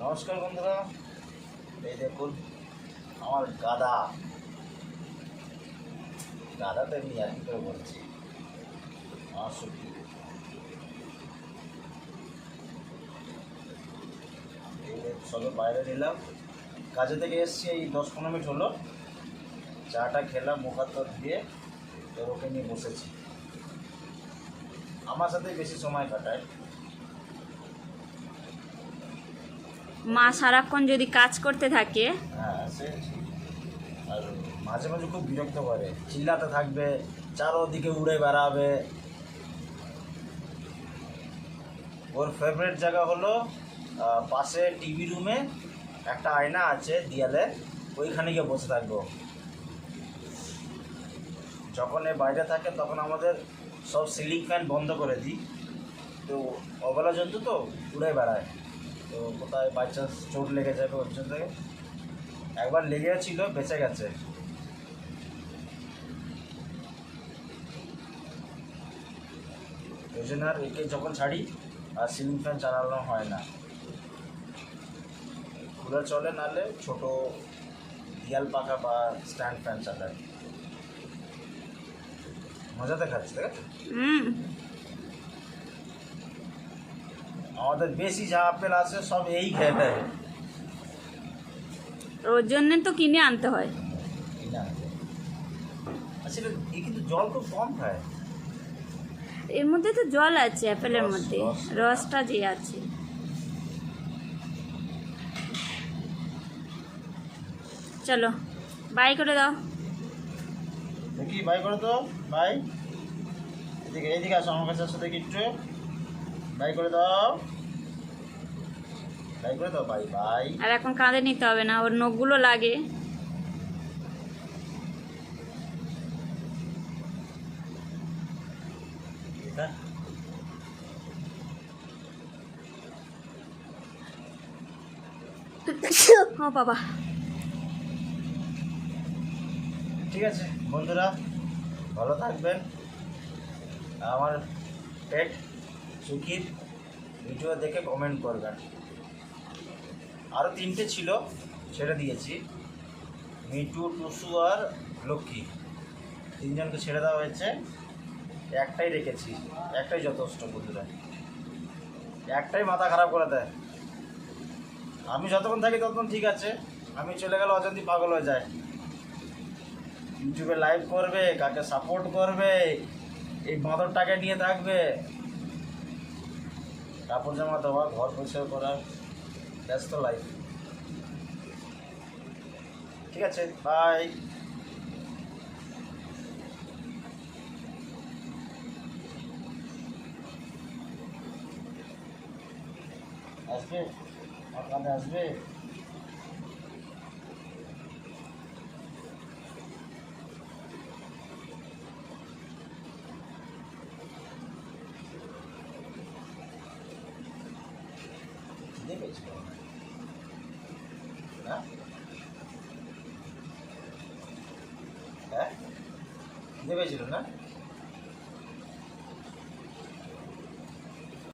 নমস্কার বন্ধুরা। এই দেখুন, আমার গাদা। গাদাতে আমি আর কি করে বলছি। আমার সত্যি। চলো বাইরে নিলাম। কাজে থেকে এসছি, এই দশ পনেরো মিনিট হলো। চাটা খেলাম মুখ হাত দিয়ে। তো ওকে নিয়ে বসেছি। আমার সাথে বেশি সময় কাটায়। মা সারাক্ষণ যদি কাজ করতে থাকে। হ্যাঁ আর মাঝে মাঝে খুব বিরক্ত করে। চিল্লাতে থাকবে, চারোদিকে উড়ে বেড়াবে। ওর ফেভারিট জায়গা হলো পাশে টিভি রুমে একটা আয়না আছে দেয়ালে, ওইখানে গিয়ে বসে থাকব। যখন এ বাইরে থাকে তখন আমাদের সব সিলিং ফ্যান বন্ধ করে দিই। তো অবলা জন্তু তো উড়ে বেড়ায়। তো কোথায় বাই চান্স চোট লেগে যাবে ওর জন্য। একবার লেগেছিল, বেঁচে গেছে। ওই জন্য আর একে যখন ছাড়ি, আর সিলিং ফ্যান চালানো হয় না। কুলার চলে নালে ছোট দিয়াল পাখা বা স্ট্যান্ড ফ্যান চালায়। মজা দেখাচ্ছে দেখ হুম। আমাদের বেশি যা আপেল আছে সব এই খেয়ে দেবে ওর জন্য তো কিনে আনতে হয়। আসলে এ কিন্তু জল খুব কম খায়। এর মধ্যে তো জল আছে অ্যাপেলের মধ্যে। রসটা যে আছে। চলো বাই করে দাও। দেখি বাই করো তো বাই। এদিকে এদিকে আসো আমার কাছে আসো দেখি একটু। বাই করে দাও। বাই করে দাও বাই বাই। আর এখন কাঁধে নিতে হবে না ওর নখগুলো লাগে। ও বাবা। ঠিক আছে বন্ধুরা ভালো থাকবেন। আমার পেট সুখীর ভিডিও দেখে কমেন্ট করবেন। আরও তিনটে ছিল, ছেড়ে দিয়েছি। মিটু টুসু আর লক্ষ্মী। তিনজনকে ছেড়ে দেওয়া হয়েছে। একটাই রেখেছি, একটাই যথেষ্ট বন্ধুরা। একটাই মাথা খারাপ করে দেয়। আমি যতক্ষণ থাকি ততক্ষণ ঠিক আছে। আমি চলে গেলে অজান্তি পাগল হয়ে যায়। ইউটিউবে লাইভ করবে, কাকে সাপোর্ট করবে, এই বাঁদরটাকে নিয়ে থাকবে। কাপড় জামা দেওয়া ঘর পরিষ্কার করা ব্যস্ত লাইফ ঠিক আছে বাই আসবে? কাঁধে আসবে? খিদে পেয়েছিল না হ্যাঁ খিদে পেয়েছিল না